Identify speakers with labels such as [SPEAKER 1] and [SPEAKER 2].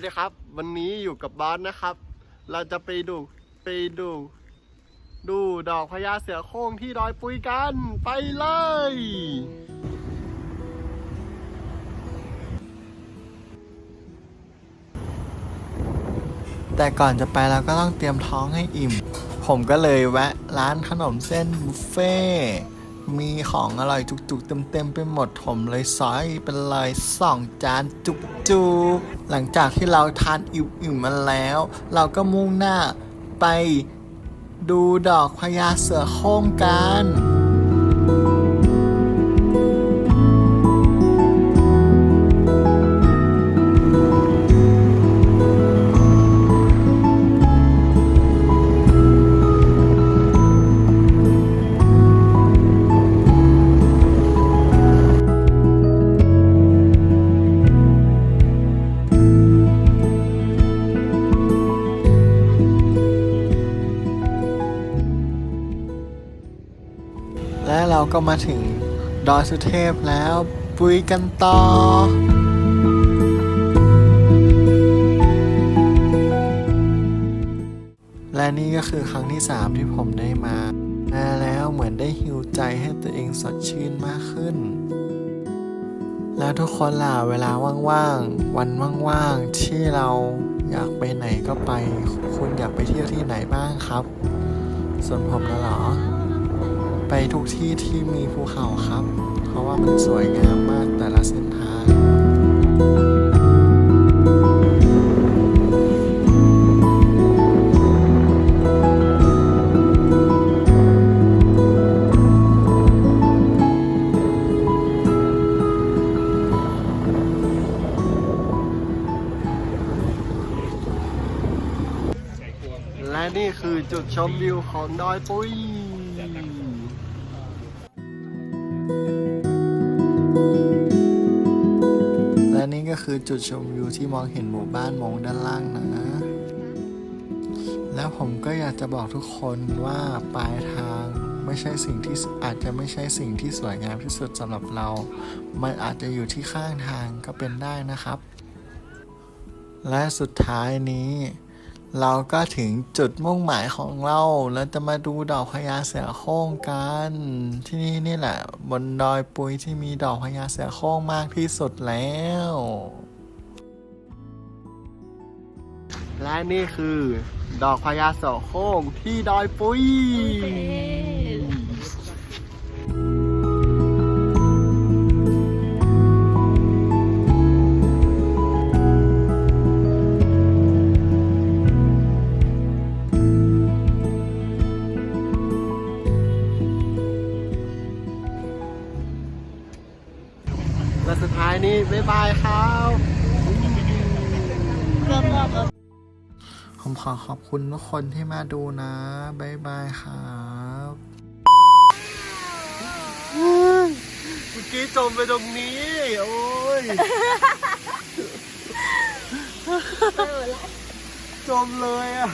[SPEAKER 1] วัสดีครับ วันนี้อยู่กับบอสนะครับ เราจะไปดูไปดู ดูดอกพญาเสือโคร่งที่ดอยปุยกัน ไปเลย
[SPEAKER 2] แต่ก่อนจะไปเราก็ต้องเตรียมท้องให้อิ่ม ผมก็เลยแวะร้านขนมเส้นบุฟเฟ่ มีของอร่อยจุกๆเต็มๆไปหมดผมเลยซอยเป็นเลยสองจานจุกๆหลังจากที่เราทานอิ่มๆมาแล้ว เราก็มุ่งหน้าไปดูดอกพญาเสือโคร่งกัน เราก็มาถึงดอยสุเทพแล้วปุยกันต่อ และนี่ก็คือครั้งที่ 3 ที่ผมได้มา แล้วเหมือนได้ฮิวใจให้ตัวเองสดชื่นมากขึ้น แล้วทุกคนล่ะเวลาว่างๆ วันว่างๆ ที่เราอยากไปไหนก็ไป คุณอยากไปเที่ยวที่ไหนบ้างครับ ส่วนผมนะหรอ ไปทุกที่ที่มีภูเขาครับ เพราะว่ามันสวยงามมากแต่ละเส้นทาง
[SPEAKER 1] และนี่คือจุดชมวิวของดอยปุย
[SPEAKER 2] ก็คือจุดชมวิวที่มองเห็นหมู่บ้านมองด้านล่างนะ แล้วผมก็อยากจะบอกทุกคนว่าปลายทางไม่ใช่สิ่งที่อาจจะไม่ใช่สิ่งที่สวยงามที่สุดสำหรับเรา มันอาจจะอยู่ที่ข้างทางก็เป็นได้นะครับ และสุดท้ายนี้ เราก็ถึงจุดมุ่งหมายของเราแล้วจะมาดูดอกพญาเสือโคร่งกัน ที่นี่นี่แหละ บนดอยปุยที่มีดอกพญาเสือโคร่งมากที่สุดแล้ว
[SPEAKER 1] และนี่คือ ดอกพญาเสือโคร่งที่ดอยปุย และสุดท้ายนี้บ๊ายบายครับ
[SPEAKER 2] ผมขอขอบคุณทุกคนที่มาดูนะบ๊ายบายครับ
[SPEAKER 1] เมื่อกี้จมไปตรงนี้ โอ้ยจมเลยอะ